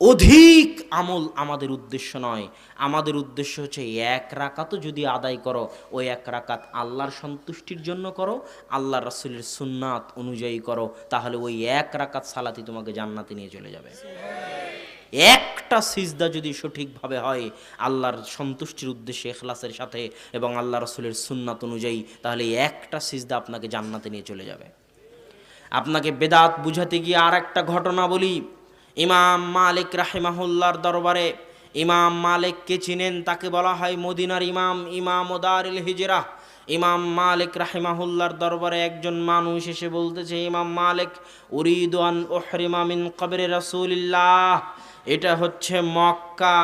অধিক আমল আমাদের উদ্দেশ্য নয়। আমাদের উদ্দেশ্য হচ্ছে এক রাকাতও যদি আদায় করো ওই এক রাকাত আল্লাহর সন্তুষ্টির জন্য করো, আল্লাহ রাসুলের সুন্নাত অনুযায়ী করো, তাহলে ওই এক রাকাত সালাতি তোমাকে জান্নাতে নিয়ে চলে যাবে। একটা সিজদা যদি সঠিকভাবে হয়, আল্লাহর সন্তুষ্টির উদ্দেশ্যে, এখলাসের সাথে এবং আল্লাহ রসুলের সুন্নাত অনুযায়ী, তাহলে একটা সিজদা আপনাকে জান্নাতে নিয়ে চলে যাবে। আপনাকে বেদাত বুঝাতে গিয়ে আর একটা ঘটনা বলি। ইমাম মালিক রাহিমাহুল্লার দরবারে ইমাম মালিককে চিনেন, তাকে বলা হয় মদিনার ইমাম ইমাম ওদারিল হিজরা। ইমাম মালিক রাহিমাহুল্লার দরবারে একজন মানুষ এসে বলতেছে, ইমাম মালিক উরিদান ওহরিমামিন কবরে রাসূলিল্লাহ। এটা হচ্ছে মক্কা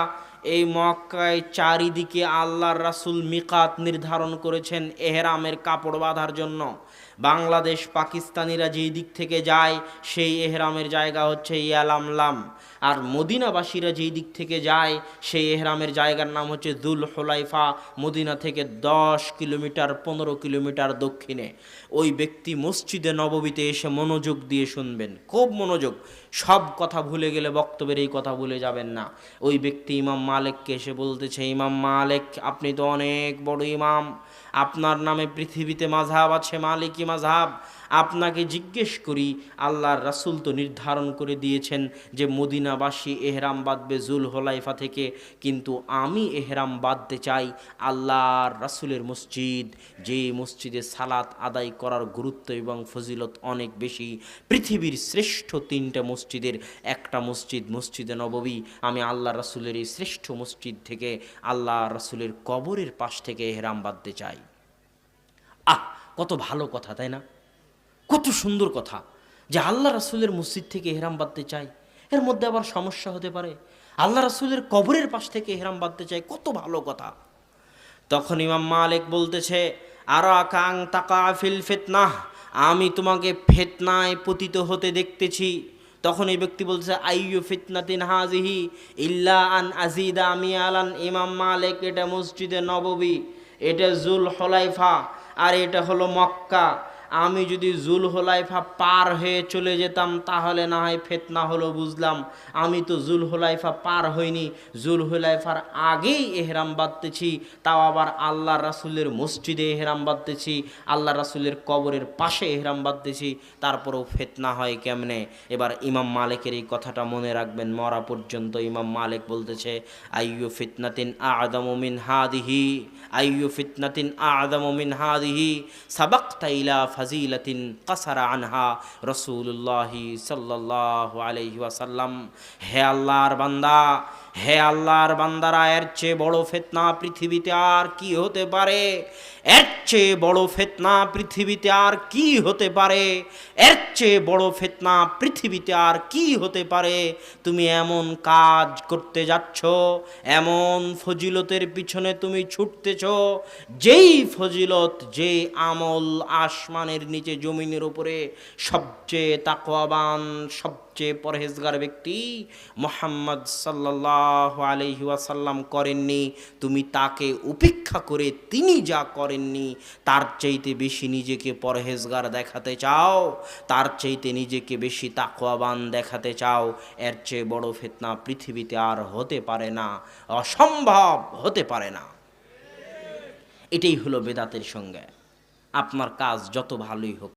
এই মক্কায় চারিদিকে আল্লাহর রাসূল মিকাত নির্ধারণ করেছেন এহরামের কাপড় বাঁধার জন্য। বাংলাদেশ পাকিস্তানিরা যেই দিক থেকে যায়, সেই এহরামের জায়গা হচ্ছে ইয়ালামলাম। আর মদিনাবাসীরা যেই দিক থেকে যায়, সেই এহরামের জায়গার নাম হচ্ছে দুল হোলাইফা মদিনা থেকে দশ কিলোমিটার, পনেরো কিলোমিটার দক্ষিণে। ওই ব্যক্তি মসজিদে নববীতে এসে মনোযোগ দিয়ে শুনবেন। খুব মনোযোগ। সব কথা ভুলে গেলে বক্তব্যের এই কথা ভুলে যাবেন না। ওই ব্যক্তি ইমাম মালিককে এসে বলতেছে ইমাম মালিক, আপনি তো অনেক বড় ইমাম। আপনার নামে পৃথিবীতে মাঝহাব আছে, মালিকি মাঝহাব। আপনাকে জিজ্ঞেস করি, আল্লাহর রাসূল তো নির্ধারণ করে দিয়েছেন যে মদিনাবাসী এহরাম বাঁধবে জুল হোলাইফা থেকে, কিন্তু আমি এহরাম বাঁধতে চাই আল্লাহর রাসুলের মসজিদ, যে মসজিদে সালাত আদায় করার গুরুত্ব এবং ফজিলত অনেক বেশি। পৃথিবীর শ্রেষ্ঠ তিনটা মসজিদের, একটা মসজিদ মসজিদে নববী, আমি আল্লাহ রাসূলের এই শ্রেষ্ঠ মসজিদ থেকে আল্লাহ রাসূলের কবরের পাশ থেকে এহরাম বাঁধতে চাই। আহ, কত ভালো কথা, তাই না? কত সুন্দর কথা যে আল্লাহ রাসুলের মসজিদ থেকে এহরাম বাঁধতে চাই এর মধ্যে আবার সমস্যা হতে পারে। আল্লাহ রাসূলের কবরের পাশ থেকে এহরাম বাঁধতে চাই কত ভালো কথা। তখন ইমাম মালিক বলতেছে আর আকাং তাকা ফিল ফিতনাহ আমি তোমাকে ফেতনায় পতিত হতে দেখতেছি। তখন এই ব্যক্তি বলছে আইয়ু ফিতনাতিন হাজিহি ইল্লা আন আজিদা আমি আলান ইমাম মালিক, এটা মসজিদে নববী, এটা জুল হলাইফা, আর এটা হলো মক্কা। আমি যদি জুল হোলাইফা পার হয়ে চলে যেতাম, তাহলে না হয় ফেতনা হলো বুঝলাম। আমি তো জুল হোলাইফা পার হইনি। জুল হোলাইফার আগেই এহরাম বাঁধতেছি, তাও আবার আল্লাহ রাসুলের মসজিদে এহরাম বাঁধতেছি, আল্লাহ রাসুলের কবরের পাশে এহরাম বাঁধতেছি, তারপরেও ফেতনা হয় কেমনে? এবার ইমাম মালিকের এই কথাটা মনে রাখবেন, মরা পর্যন্ত ইমাম মালিক বলতেছে, আইয়ু ফিতনাতিন আদমু মিন হাদিহি, আইয়ু ফিতনাতিন আদমু মিন হাদিহি, সাবাক্তা ইলা ফাজিলাতিন কাসারা আনহা রসুল্লাহি সাল্লাহ আলহি ওয়াসাল্লাম। হে আল্লাহর বান্দা হে আল্লাহর বান্দারা, এর চেয়ে বড় ফেতনা পৃথিবীতে আর কি হতে পারে? এর চেয়ে বড় ফেতনা পৃথিবীতে আর কি হতে পারে? এর চেয়ে বড় ফেতনা পৃথিবীতে আর কি হতে পারে? তুমি এমন কাজ করতে যাচ্ছ, এমন ফজিলতের পিছনে তুমি ছুটতেছ, যেই ফজিলত যে আমল আসমানের নিচে, জমিনের উপরে সবচেয়ে তাকওয়াবান সবচেয়ে পরহেজগার ব্যক্তি মোহাম্মদ সাল্লাহ আলহি ওয়াসাল্লাম করেননি। তুমি তাকে উপেক্ষা করে তিনি যা করেননি, তার চাইতে বেশি নিজেকে পরহেজগার দেখাতে চাও, তার চাইতে নিজেকে বেশি তাকওয়াবান দেখাতে চাও। এর চেয়ে বড় ফেতনা পৃথিবীতে আর হতে পারে না, অসম্ভব হতে পারে না। এটাই হলো বেদাতের সঙ্গে। আপনার কাজ যত ভালোই হোক